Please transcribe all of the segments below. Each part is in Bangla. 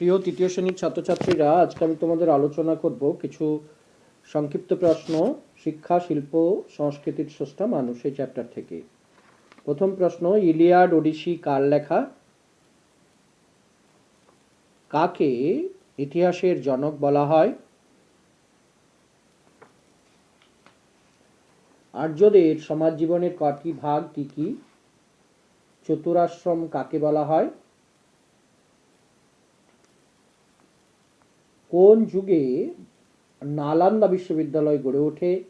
প্রিয় তৃতীয় শ্রেণির ছাত্রছাত্রীরা, আজকে আমি তোমাদের আলোচনা করব কিছু সংক্ষিপ্ত প্রশ্ন শিক্ষা, শিল্প, সংস্কৃতির স্রষ্টা মানুষ এই চ্যাপ্টার থেকে। প্রথম প্রশ্ন, ইলিয়াড ওডিসি কার লেখা? কাকে ইতিহাসের জনক বলা হয়? আর্যদের সমাজ জীবনের কটি ভাগ কি কি? চতুরাশ্রম কাকে বলা হয়? কোন যুগে নালান্দা বিশ্ববিদ্যালয় গড়ে ওঠে?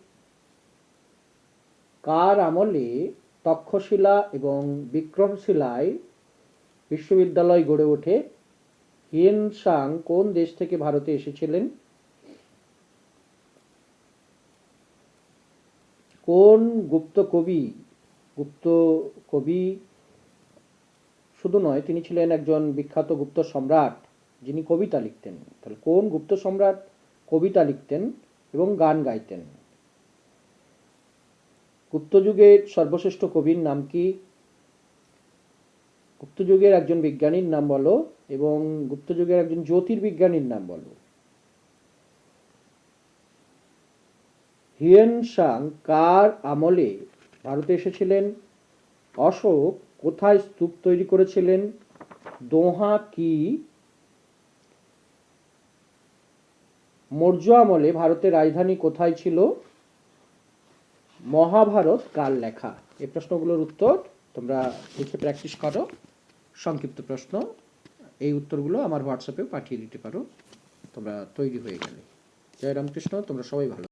কার আমলে তক্ষশিলা এবং বিক্রমশিলায় বিশ্ববিদ্যালয় গড়ে ওঠে? হিয়েন সাং কোন দেশ থেকে ভারতে এসেছিলেন? কোন গুপ্ত কবি গুপ্ত কবি? শুধু নয়, তিনি ছিলেন একজন বিখ্যাত গুপ্ত সম্রাট। যিনি কবিতা লিখতেন। তাহলে কোন গুপ্ত সম্রাট কবিতা লিখতেন এবং গান গাইতেন? গুপ্তযুগের সর্বশ্রেষ্ঠ কবির নাম কি? গুপ্তযুগের একজন বিজ্ঞানীর নাম বলো এবং গুপ্তযুগের একজন জ্যোতির্বিজ্ঞানীর নাম বলো। হিয়েন সাং কার আমলে ভারতে এসেছিলেন? অশোক কোথায় স্তূপ তৈরি করেছিলেন? দোহা কি মৌর্য আমলে ভারতের রাজধানী কোথায় ছিল? মহাভারত কার লেখা? এই প্রশ্নগুলোর উত্তর তোমরা লিখে প্র্যাকটিস করো। সংক্ষিপ্ত প্রশ্ন। এই উত্তরগুলো আমার হোয়াটসঅ্যাপেও পাঠিয়ে দিতে পারো। তোমরা তৈরি হয়ে গেলে। জয় রামকৃষ্ণ, তোমরা সবাই ভালো